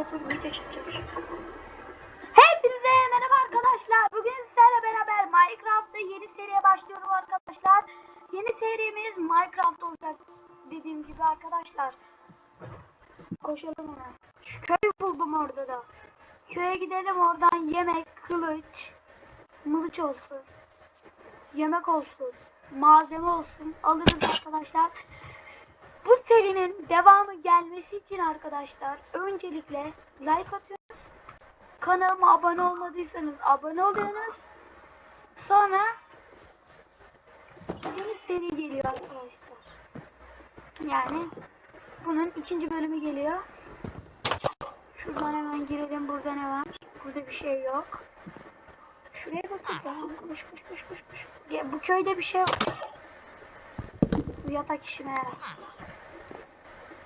Hepinize merhaba arkadaşlar. Bugün sizlerle beraber Minecraft'ta yeni seriye başlıyorum arkadaşlar. Yeni serimiz Minecraft olacak dediğim gibi arkadaşlar. Koşalım hemen. Şu köy buldum orada da. Köye gidelim oradan yemek, kılıç, mılıç olsun. Yemek olsun. Malzeme olsun. Alırız arkadaşlar. Bu serinin devamı gelmesi için arkadaşlar öncelikle like atıyorsunuz. Kanalıma abone olmadıysanız abone oluyorsunuz. Sonra yeni seri geliyor arkadaşlar. Yani bunun ikinci bölümü geliyor. Şuradan hemen girelim. Burada ne var? Burada bir şey yok. Şuraya. Koş koş koş koş koş. Ya, bu köyde bir şey yok. Bu yatak işime yarar.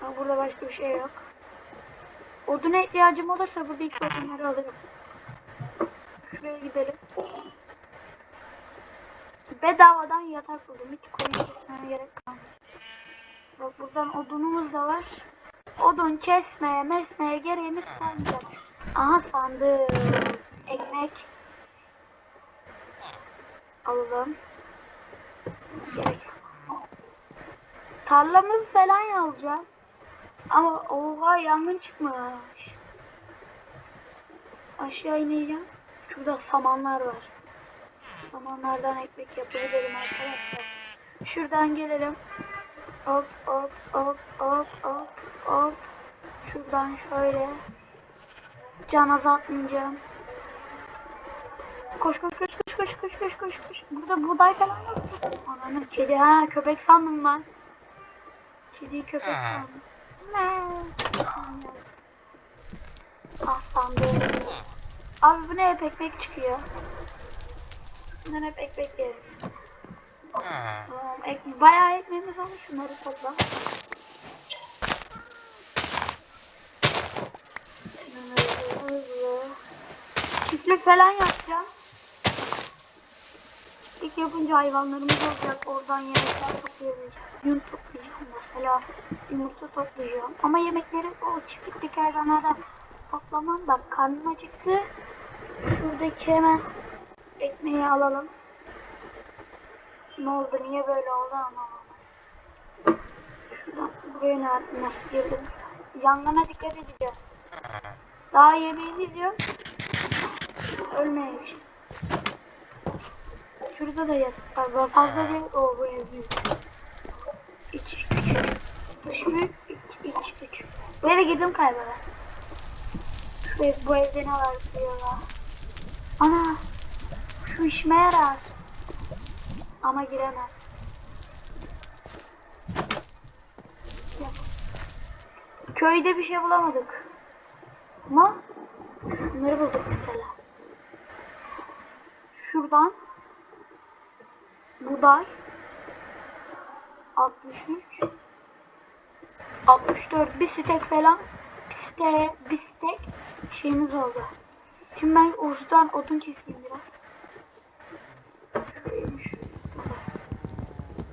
Ha, burada başka bir şey yok. Oduna ihtiyacım olursa burada iki odunları alırım. Şuraya gidelim. Bedavadan yatak buldum. Hiç koyun gerek kalmadı. Bak buradan odunumuz da var. Odun kesmeye, mesmeye gereğimiz kalmayacak. Aha sandık. Ekmek. Alalım. Gerek yok. Tarlamız falan alacağım. Ama oha yangın çıkmış. Aşağı ineceğim. Şurada samanlar var. Samanlardan ekmek yapabilirim arkadaşlar. Şuradan gelelim. Hop hop hop hop hop hop. Şuradan şöyle. Can azaltmayacağım. Koş koş koş koş koş koş koş koş koş. Burada buğday falan yok. mu? Ananın kedi ha köpek sandım ben. Kedi köpek sandım. Ah sandım. Abi bu ne hep ekmek çıkıyor. Bundan hep ekmek yeriz. Tamam, ek, bayağı ekmeğimiz olmuş şunları topla. Çiftlik falan yapacağım. İlk yapınca hayvanlarımız olacak. Oradan yemekler toplayabileceğim. Yün toplayacağım mesela. Yumurta toplayacağım. Ama yemekleri o çiftlikteki hayvanlardan toplamam. Bak karnım acıktı. Şuradaki hemen ekmeği alalım. Ne oldu? Niye böyle oldu anlamadım. Şuradan buraya nasıl girdim? Yangına dikkat edeceğim. Daha yemeğimiz yok. Ölmeyiz. Şurada da yatak var. Fazla değil. O bu. Dış büyük. iç, iç küçük. Eve girdim kaybola. Şu ev, bu evde ne var diyorlar. Ana. Şu işime yarar. Ama giremez. Köyde bir şey bulamadık. Ama bunları bulduk mesela. Şuradan buğday 63 64 bir stek falan bir stek, bir stek şeyimiz oldu. Şimdi ben uçtan odun keseyim biraz.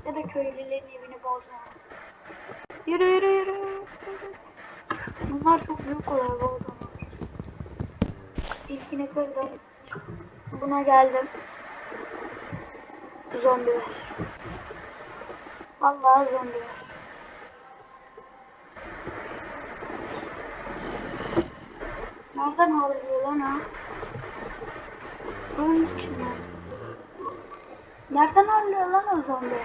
Ya da köylülerin evini bozma. Yürü yürü yürü. Bunlar çok büyük olay bu odamlar. İlkini kırdım. Buna geldim. Zombi var. Vallahi zombi var. Nereden alıyor lan ha? Bunun içinden. Nereden alıyor lan o zombi?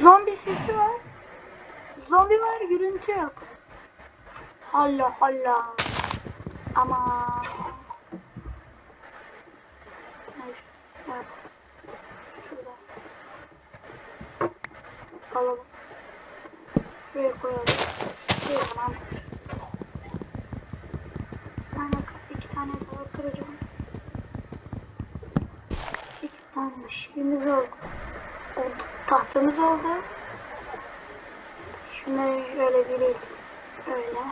Zombi sesi var. Zombi var, görüntü yok. Allah Allah. Ama. Alalım. Şuraya koyalım. Şuraya tamam. Bir tane, iki tane daha kıracağım. İki tane şeyimiz oldu. oldu. Tahtamız oldu. Şunları şöyle bir şöyle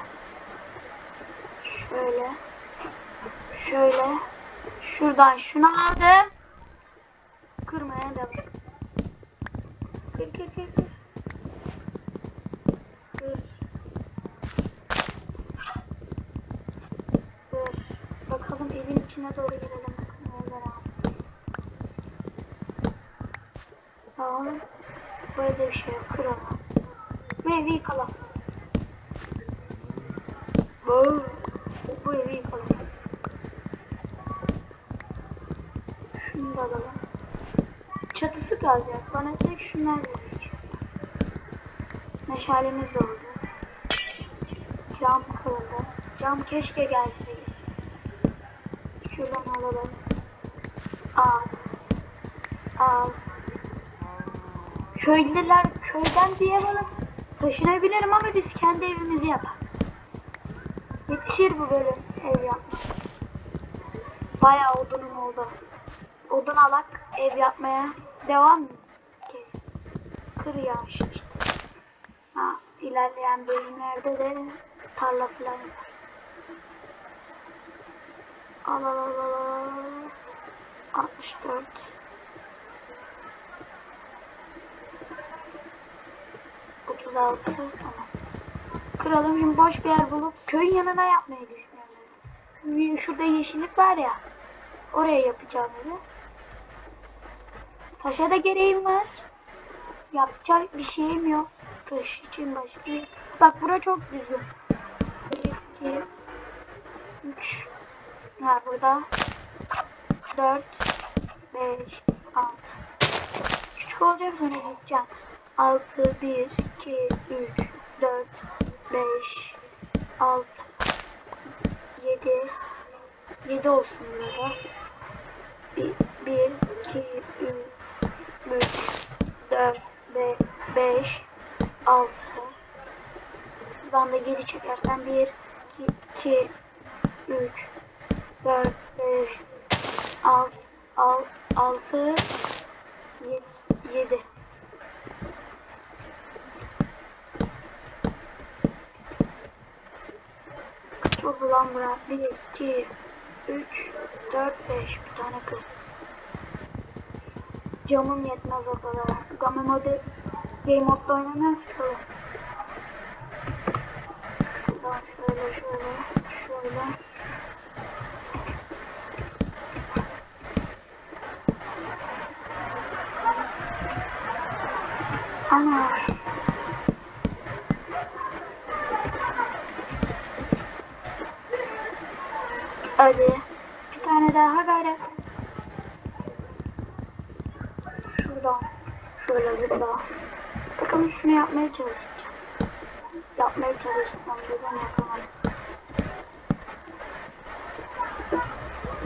şöyle şöyle şuradan şunu aldım kırmaya devam kır kır kır kır doğru bir şey yok. Kıralım. Bu evi yıkalım. Bu, bu da. Çatısı kalacak. Bana şunlar verecek. Meşalemiz de oldu. Cam kırıldı. Cam keşke gelseydi. Şuradan alalım. Al. Al. Köylüler köyden diye bana taşınabilirim ama biz kendi evimizi yapalım. Yetişir bu bölüm ev yapmak. Bayağı odunum oldu. Odun alak ev yapmaya devam mı? Kır yağmış işte. Ha, ilerleyen bölümlerde de tarla falan yapar. Al al al al al. 64. Otuz altı. Tamam. Kıralım şimdi boş bir yer bulup köyün yanına yapmayı düşünüyorum. Şurada yeşillik var ya. Oraya yapacağım evi. Taşa da gereğim var. Yapacak bir şeyim yok. Taş için başka. Bak bura çok düzgün. Ha burada. 4, 5, 6. Küçük olacak sonra gideceğim. 6, 1, 2, 3, 4, 5, 6, 7, 7 olsun burada. 1, 1, 2, 3, 3, 4, 5, 6. Buradan da geri çekersen 1, 2, 3, 4, 5, 6, 6, 7. Çok ulan bırak. 1, 2, 3, 4, 5. Bir tane kız. Camım yetmez o kadar. Game mode, game modda oynamıyoruz ki. Şuradan şöyle şöyle şöyle. Ana. Hadi. Bir tane daha gayret. Şuradan. Şöyle burada. Bakalım şunu yapmaya çalışacağım. Yapmaya çalışsam dedim yapamadım.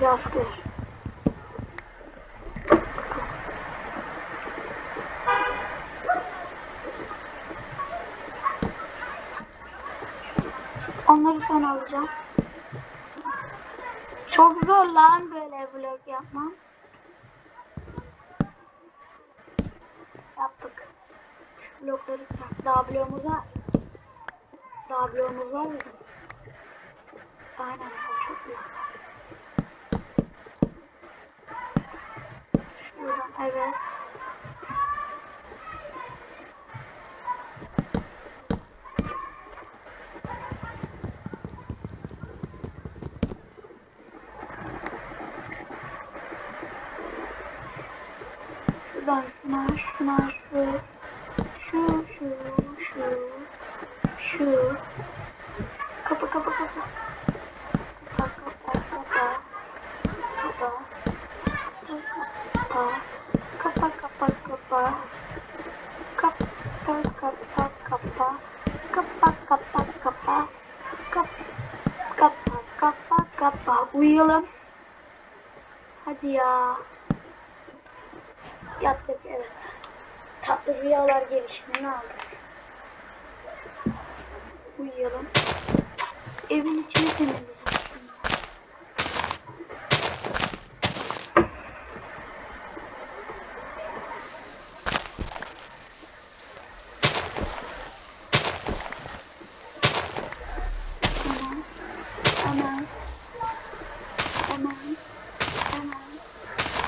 Biraz kır. Onları sonra alacağım. Çok zor lan böyle vlog yapmam. Yaptık. Şu blokları daha bloğumuz var. Daha bloğumuz var bizim. Aynen o çok blok. Şuradan evet. Kapa. Uyuyalım. Hadi ya. Yattık evet. Tatlı rüyalar gelişimi ne aldık? Uyuyalım. Evin içini temizleyeceğim şimdi. Hemen, hemen, hemen, hemen.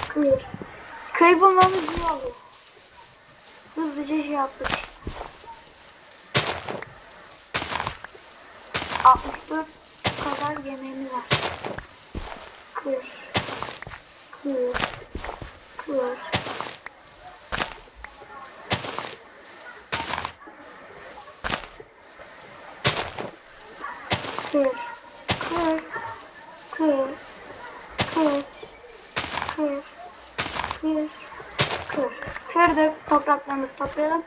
Kıyır. Köy bulmamız olur. Hızlıca şey yaptık. 64 kadar yemeğimiz var. Kır, kır. Kır, kır, kır, kır, kır, kır, kır. Kırdık, toplayalım.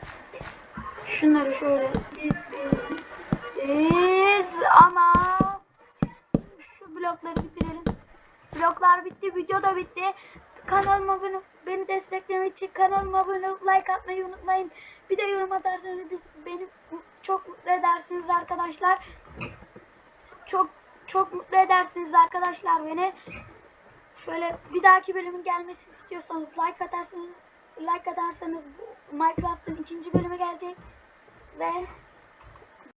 Şunları şöyle diz, diz, ama şu blokları bitirelim. Bloklar bitti, video da bitti. Kanalıma abone beni desteklemek için kanalıma abone olup like atmayı unutmayın. Bir de yorum atarsanız beni çok mutlu edersiniz arkadaşlar. Çok çok mutlu edersiniz arkadaşlar beni. Şöyle bir dahaki bölümün gelmesini istiyorsanız like atarsanız like atarsanız Minecraft'ın ikinci bölümü gelecek ve